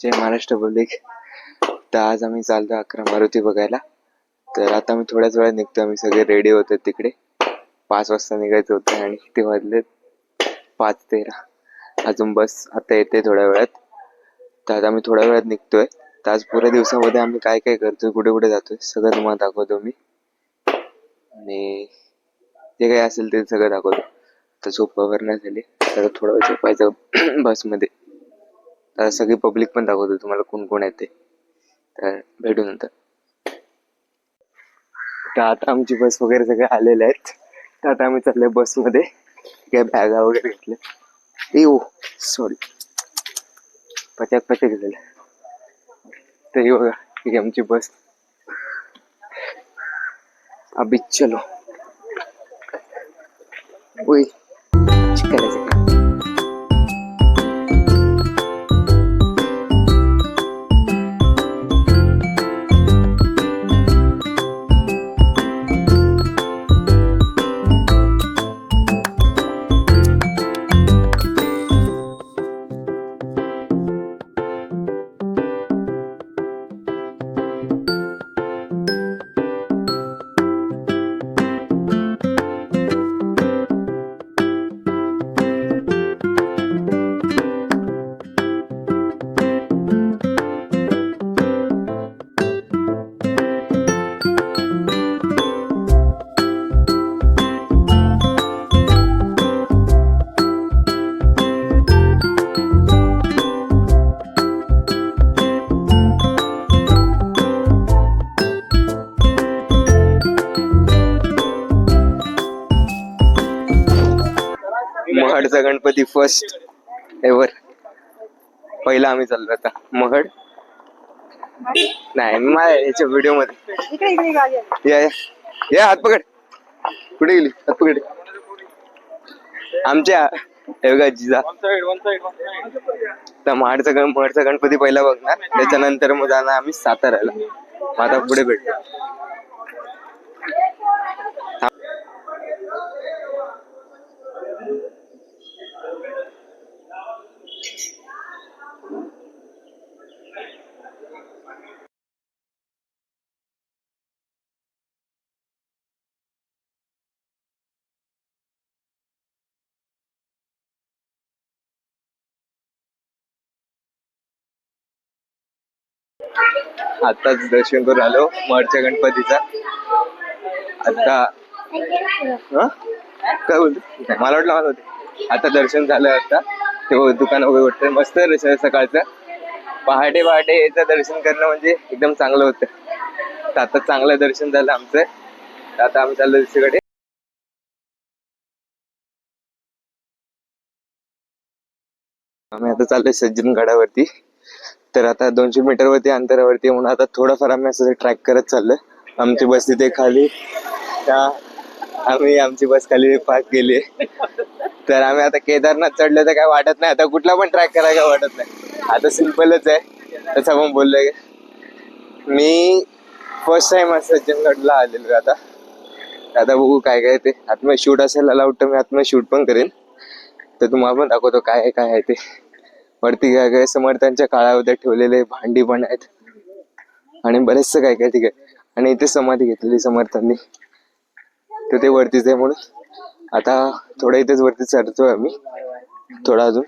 जय Maharashtra public तर आज आम्ही चालतो अकरा मारुती बघायला. तर आता मी थोड्याच वेळात निघतो. आम्ही सगळे रेडी होतो तिकडे. पाच वाजता निघायचं होतं आणि ते वाजले पाच तेरा. अजून बस आता येते थोड्या वेळात. तर आता आम्ही थोड्या वेळात निघतोय. तर आज पुऱ्या दिवसामध्ये आम्ही काय काय करतोय कुठे कुठे जातोय सगळं तुम्हाला दाखवतो मी. आणि जे काही असेल ते सगळं दाखवतो. तर झोप वगैरे नाही झाली. तर थोडा वेळ झोपायचं बसमध्ये. तर सगळी पब्लिक पण दाखवतो तुम्हाला कोण कोण आहे ते. तर भेटू नंतर. तर आता आमची बस वगैरे सगळे आलेले आहेत. तर आता आम्ही चाललोय बसमध्ये काय बॅगा वगैरे घेतल्या ओ सॉरी पचक पचक झालं. तर हे बघा ही आमची बस अभी चलो. उई. करायचं महडचा गणपती फर्स्ट एव्हर पहिला आम्ही चाललो आता. महड? नाही माझ्या याच्या व्हिडिओमध्ये. या हात पकड. कुठे गेली? हात पकड. आमच्या बघा जिजा. तर महाडचा गण महडचा गणपती पहिला बघणार. त्याच्यानंतर मग जाणार आम्ही साताऱ्याला. आता पुढे भेटू. आताच दर्शन करून आलो मरच्या गणपतीचा. आता काय बोलतो? मला वाटलं मला होते. आता दर्शन झालं आता. ते दुकान वगैरे वाटतं मस्त दर्शन सकाळचं. पहाटे पहाटे याचं दर्शन करणं म्हणजे एकदम चांगलं होतं. तर आता चांगलं दर्शन झालं आमचं. तर आता आम्ही चाललो दुसरीकडे. आम्ही आता चाललोय सज्जनगडावरती तर आता दोनशे मीटर वरती अंतरावरती म्हणून आता थोडंफार आम्ही असं ट्रॅक करत चाललोय. आमची बस तिथे खाली. त्या आम्ही आमची बस खाली पार्क केली. तर आम्ही आता केदारनाथ चढलं तर काय वाटत नाही. आता कुठला पण ट्रॅक करायला काय वाटत नाही. आता सिम्पलच आहे. तसं पण बोललोय. मी फर्स्ट टाइम सज्जनगडला आलेलो आता. आता बघू काय काय ते. आतमध्ये शूट असेल अलाउड तर मी आतमध्ये शूट पण करेन. तर तुम्हाला पण दाखवतो काय काय आहे ते. वरती काय काय समर्थांच्या काळामध्ये ठेवलेले भांडी पण आहेत. आणि बरेचसं काय काय ठीक आहे. आणि इथे समाधी घेतलेली समर्थांनी. तर ते वरतीच आहे म्हणून. आता थोडं इथेच वरती चढतोय आम्ही. थोडा अजून.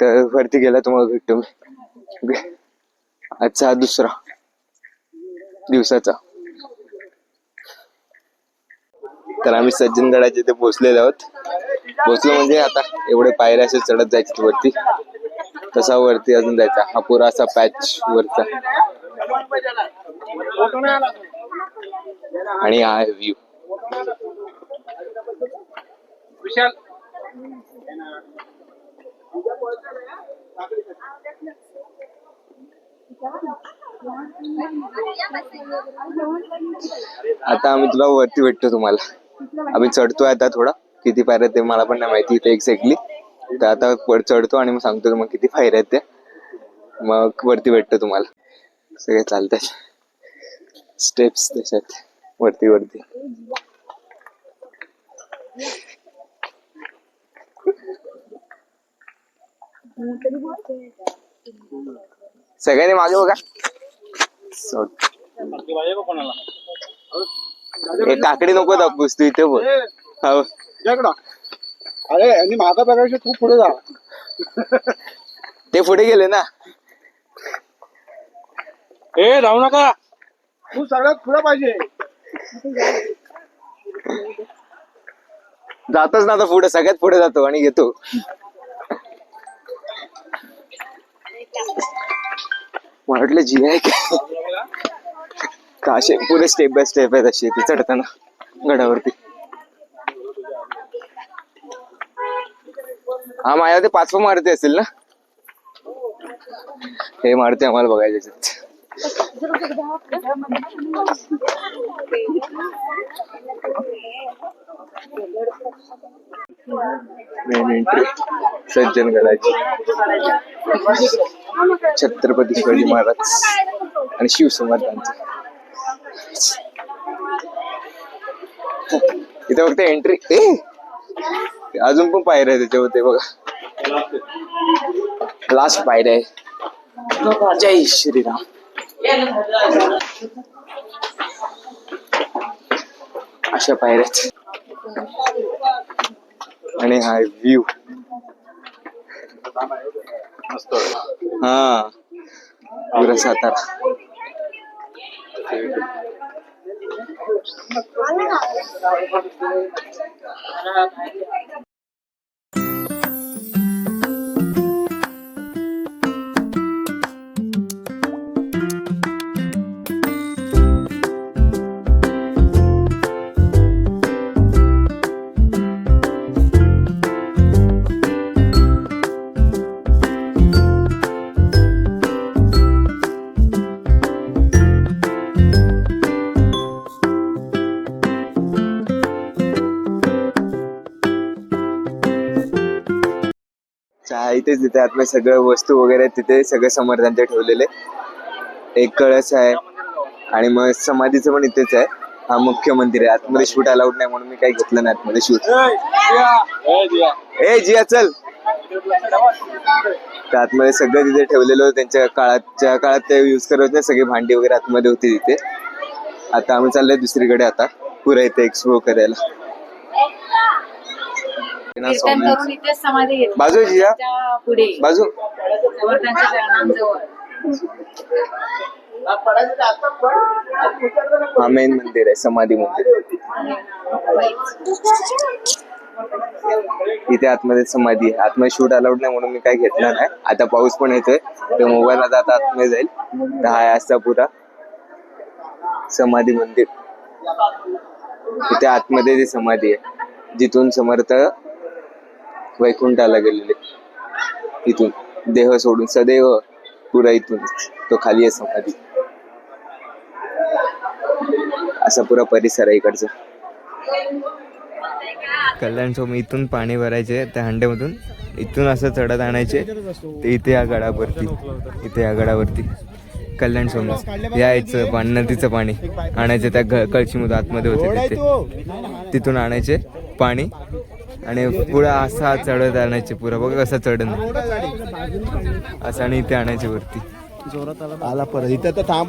तर वरती गेला तुम्हाला भेटतो मी. ओके. आजचा हा दुसरा. दिवसाचा. तर आम्ही सज्जनगडाच्या इथे पोहोचलेलो आहोत. पोहोचलो म्हणजे आता एवढे पायऱ्या असे चढत जायचे वरती. तसा वरती अजून जायचा हा पुरा असा पॅच वरचा. आणि हा आहे व्ह्यू आता आम्ही तुला वरती भेटतो तुम्हाला. आम्ही चढतोय आता थोडा. किती पायऱ्या ते मला पण नाही माहिती इथे एक्झॅक्टली तर आता वर चढतो आणि मग सांगतो मग किती पायऱ्या आहेत त्या मग वरती भेटतो तुम्हाला. सगळे चालतात. स्टेप्स तशात वरती वरती. सगळ्यांनी मागे बघा. सोड. हे काकडी नको दाखवूस तू इथे बोल. हो. अरे यांनी मागा बघायचं तू पुढे जा. ते पुढे गेले ना. ए जाऊ नका. तू सगळ्यात पुढे पाहिजे. जातच ना आता पुढे सगळ्यात पुढे जातो आणि घेतो मला वाटलं जी आहे का असे पुरे स्टेप बाय स्टेप आहेत अशी ती चढताना गडावरती. हा माझ्या ते पाचवं मारुती असेल ना? हे मारुती आम्हाला बघायचे आहेत. मेन एंट्री सज्जनगडाची छत्रपती शिवाजी महाराज आणि शिवसमर्थांचं इथे फक्त एंट्री ए! अजून पण पायऱ्या आहे त्याच्यावरती बघा. लास्ट पायऱ्या आहे जय श्रीराम. अशा पायऱ्या आणि हा व्ह्यू हा. पुरा सातारा. चहा इथेच तिथे आतमध्ये सगळं वस्तू वगैरे तिथे सगळे समर्थांचे ठेवलेले. एक कळस आहे आणि मग समाधीचं पण इथेच आहे. हा मुख्य मंदिर आहे. आतमध्ये शूट अलाउड नाही म्हणून मी काही घेतलं नाही आतमध्ये शूट ए जिया चल. तर आतमध्ये सगळं तिथे ठेवलेलं होतं. त्यांच्या काळाच्या काळात ते युज करत नाही सगळी भांडी वगैरे आतमध्ये होती तिथे. आता आम्ही चाललोय दुसरीकडे आता. पुरा इथे एक्सप्लोर करायला. कीर्तन करून इथेच समाधी घेतली. बाजू त्या पुढे. बाजू. चरणांजवळ हा मेन मंदिर आहे समाधी मंदिर. इथे आतमध्ये समाधी आहे. आतमध्ये शूट अलाउड नाही म्हणून मी काही घेतलं नाही. आता पाऊस पण येतोय. तर मोबाईल आता आता आतमध्ये जाईल. हा आहे असा पुरा. समाधी मंदिर. इथे आतमध्ये ती समाधी आहे जिथून समर्थ वैकुंठाला गेलेले. इथून देह सोडून सदैव पुरा इथून तो खाली आहे समाधी असा पुरा परिसर आहे इकडचा. कल्याण सोम इथून पाणी भरायचे त्या हंड्यामधून इथून असं चढत आणायचे ते इथे या गडावरती इथे या गडावरती. कल्याण सोम यायचं पाणी नदीचं पाणी आणायचं त्या कळशीमधून आतमध्ये होते तिथे. तिथून आणायचे पाणी आणि पुढे असा चढत आणायचे पुरा. बघा कसा चढण असं आणि इथे आणायचे वरती. आला. परत. इथं तर थांब.